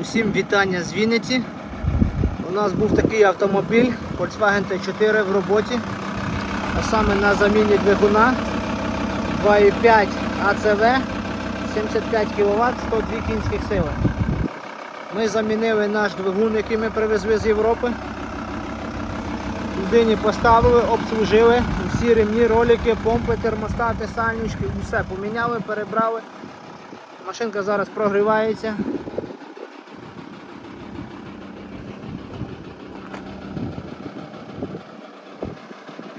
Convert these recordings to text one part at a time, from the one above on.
Усім вітання з Вінниці. У нас був такий автомобіль Volkswagen T4 в роботі, а саме на заміні двигуна 2,5 ACV 75 кВт 102 кінських сили. Ми замінили наш двигун, який ми привезли з Європи. Людині поставили, обслужили всі ремні, ролики, помпи, термостати, сальнички, усе поміняли, перебрали. Машинка зараз прогрівається.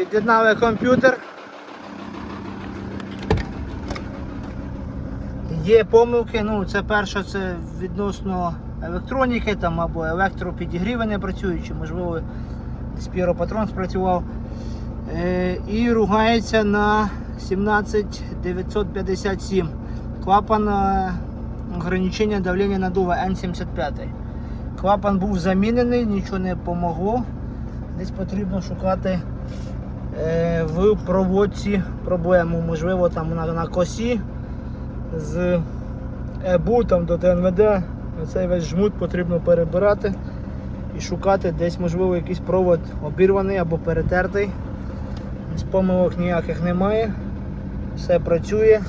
Під'єднали комп'ютер. Є помилки, ну це перше це відносно електроніки там, або електропідігріви не працюючи, можливо, спіропатрон спрацював. Е, і ругається на 17957. Клапан е, ограничення давлення надува N75. Клапан був замінений, нічого не помогло. Десь потрібно шукати в проводці проблему. Можливо, там на, на косі з ЕБУ там, до ТНВД. Цей весь жмут потрібно перебирати і шукати десь, можливо, якийсь провод обірваний або перетертий. З помилок ніяких немає. Все працює.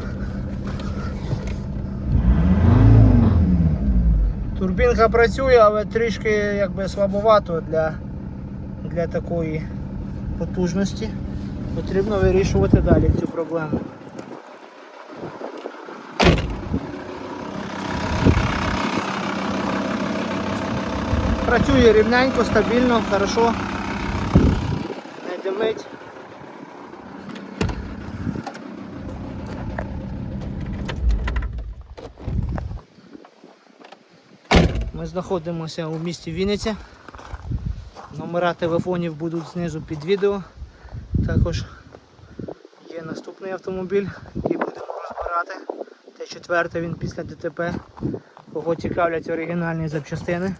Турбінка працює, але трішки якби слабовато для, для такої потужності. Потрібно вирішувати далі цю проблему. Працює рівненько, стабільно, хорошо. Не димить. Ми знаходимося у місті Вінниця. Номера телефонів будуть знизу під відео. Також є наступний автомобіль, який будемо розбирати. Т4 він після ДТП. Кого цікавлять оригінальні запчастини.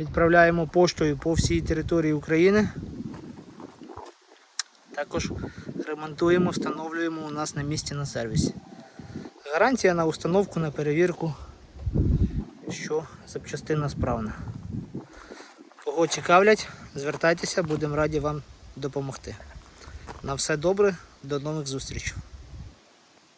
Відправляємо поштою по всій території України. Також ремонтуємо, встановлюємо у нас на місці на сервісі. Гарантія на установку, на перевірку, що запчастина справна. Кого звертайтеся, будемо раді вам допомогти. На все добре, до нових зустрічей.